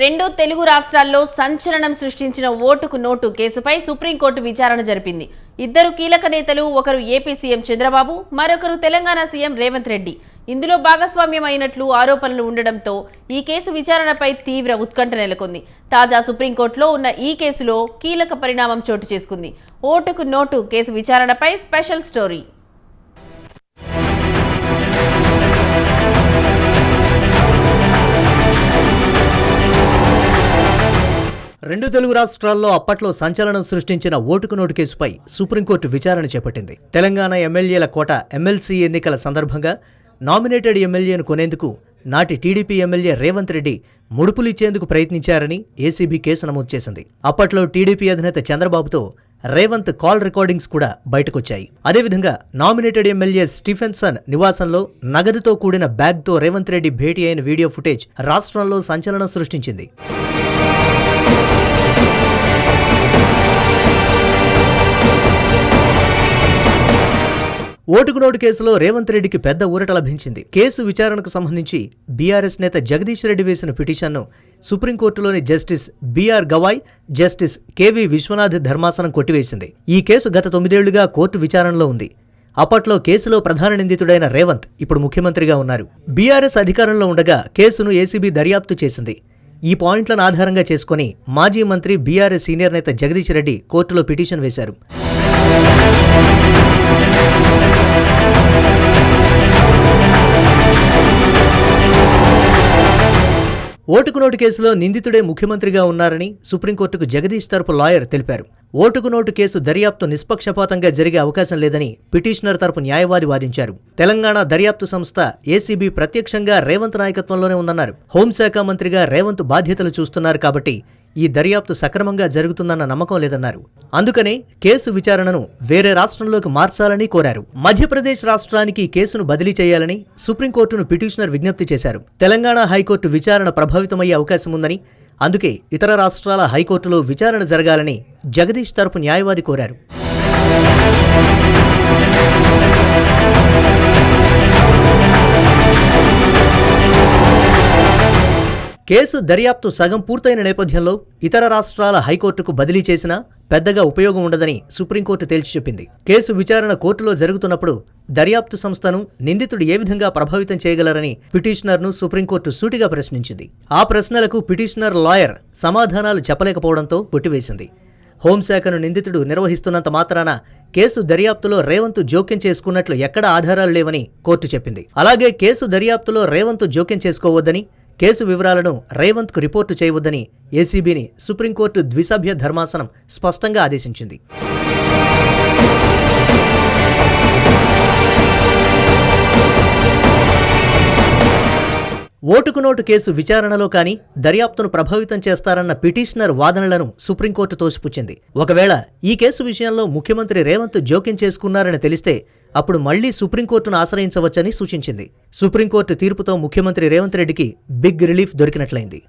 రెండు తెలుగు రాష్ట్రాల్లో సంచలనం సృష్టించిన ఓటుకు నోటు కేసుపై సుప్రీంకోర్టు విచారణ జరిపింది. ఇద్దరు కీలక నేతలు ఒకరు ఏపీ సీఎం చంద్రబాబు మరొకరు తెలంగాణ సీఎం రేవంత్ రెడ్డి. ఇందులో భాగస్వామ్యం అయినట్లు ఆరోపణలు ఉండడంతో ఈ కేసు విచారణపై తీవ్ర ఉత్కంఠ నెలకొంది. తాజా సుప్రీంకోర్టులో ఉన్న ఈ కేసులో కీలక పరిణామం చోటు చేసుకుంది. ఓటుకు నోటు కేసు విచారణపై స్పెషల్ స్టోరీ. రెండు తెలుగు రాష్ట్రాల్లో అప్పట్లో సంచలనం సృష్టించిన ఓటుకు నోటు కేసుపై సుప్రీంకోర్టు విచారణ చేపట్టింది. తెలంగాణ ఎమ్మెల్యేల కోట ఎమ్మెల్సీ ఎన్నికల సందర్భంగా నామినేటెడ్ ఎమ్మెల్యేను కొనేందుకు నాటి టీడీపీ ఎమ్మెల్యే రేవంత్ రెడ్డి ముడుపులిచ్చేందుకు ప్రయత్నించారని ఏసీబీ కేసు నమోదు చేసింది. అప్పట్లో టీడీపీ అధినేత చంద్రబాబుతో రేవంత్ కాల్ రికార్డింగ్స్ కూడా బయటకొచ్చాయి. అదేవిధంగా నామినేటెడ్ ఎమ్మెల్యే స్టీఫెన్సన్ నివాసంలో నగదుతో కూడిన బ్యాగ్తో రేవంత్ రెడ్డి భేటీ అయిన వీడియో ఫుటేజ్ రాష్ట్రంలో సంచలనం సృష్టించింది. ఓటుకు నోటు కేసులో రేవంత్ రెడ్డికి పెద్ద ఊరట లభించింది. కేసు విచారణకు సంబంధించి బీఆర్ఎస్ నేత జగదీష్ రెడ్డి వేసిన పిటిషన్ను సుప్రీంకోర్టులోని justice B R Gavai justice K V Viswanath ధర్మాసనం కొట్టివేసింది. ఈ కేసు గత తొమ్మిదేళ్ళుగా కోర్టు విచారణలో ఉంది. అప్పట్లో కేసులో ప్రధాన నిందితుడైన రేవంత్ ఇప్పుడు ముఖ్యమంత్రిగా ఉన్నారు. బీఆర్ఎస్ అధికారంలో ఉండగా కేసును ఏసీబీ దర్యాప్తు చేసింది. ఈ పాయింట్లను ఆధారంగా చేసుకుని మాజీ మంత్రి బీఆర్ఎస్ సీనియర్ నేత జగదీష్ రెడ్డి కోర్టులో పిటిషన్ వేశారు. ఓటుకు నోటు కేసులో నిందితుడే ముఖ్యమంత్రిగా ఉన్నారని సుప్రీంకోర్టుకు జగదీష్ తరపు లాయర్ తెలిపారు. ఓటుకు నోటు కేసు దర్యాప్తు నిష్పక్షపాతంగా జరిగే అవకాశం లేదని పిటిషనర్ తరపు న్యాయవాది వాదించారు. తెలంగాణ దర్యాప్తు సంస్థ ఏసీబీ ప్రత్యక్షంగా రేవంత్ నాయకత్వంలోనే ఉందన్నారు. హోంశాఖ మంత్రిగా రేవంత్ బాధ్యతలు చూస్తున్నారు కాబట్టి ఈ దర్యాప్తు సక్రమంగా జరుగుతుందన్న నమ్మకం లేదన్నారు. అందుకనే కేసు విచారణను వేరే రాష్ట్రంలోకి మార్చాలని కోరారు. మధ్యప్రదేశ్ రాష్ట్రానికి కేసును బదిలీ చేయాలని సుప్రీంకోర్టును పిటిషనర్ విజ్ఞప్తి చేశారు. తెలంగాణ హైకోర్టు విచారణ ప్రభావితమయ్యే అవకాశం ఉందని అందుకే ఇతర రాష్ట్రాల హైకోర్టులో విచారణ జరగాలని జగదీష్ తరపు న్యాయవాది కోరారు. కేసు దర్యాప్తు సగం పూర్తయిన నేపథ్యంలో ఇతర రాష్ట్రాల హైకోర్టుకు బదిలీ చేసినా పెద్దగా ఉపయోగం ఉండదని సుప్రీంకోర్టు తేల్చి చెప్పింది. కేసు విచారణ కోర్టులో జరుగుతున్నప్పుడు దర్యాప్తు సంస్థను నిందితుడు ఏ విధంగా ప్రభావితం చేయగలరని పిటిషనర్ను సుప్రీంకోర్టు సూటిగా ప్రశ్నించింది. ఆ ప్రశ్నలకు పిటిషనర్ లాయర్ సమాధానాలు చెప్పలేకపోవడంతో కొట్టివేసింది హోంశాఖను నిందితుడు నిర్వహిస్తున్నంత మాత్రాన కేసు దర్యాప్తులో రేవంత్ జోక్యం చేసుకున్నట్లు ఎక్కడ ఆధారాలు లేవని కోర్టు చెప్పింది. అలాగే కేసు దర్యాప్తులో రేవంత్ జోక్యం చేసుకోవద్దని కేసు వివరాలను రేవంత్కు రిపోర్టు చేయవద్దని ఏసీబీని సుప్రీంకోర్టు ద్విసభ్య ధర్మాసనం స్పష్టంగా ఆదేశించింది. ఓటుకు నోటు కేసు విచారణలో కానీ దర్యాప్తును ప్రభావితం చేస్తారన్న పిటిషనర్ వాదనలను సుప్రీంకోర్టు తోసిపుచ్చింది. ఒకవేళ ఈ కేసు విషయంలో ముఖ్యమంత్రి రేవంత్ జోక్యం చేసుకున్నారని తెలిస్తే అప్పుడు మళ్ళీ సుప్రీంకోర్టును ఆశ్రయించవచ్చని సూచించింది. సుప్రీంకోర్టు తీర్పుతో ముఖ్యమంత్రి రేవంత్ రెడ్డికి బిగ్ రిలీఫ్ దొరికినట్లయింది.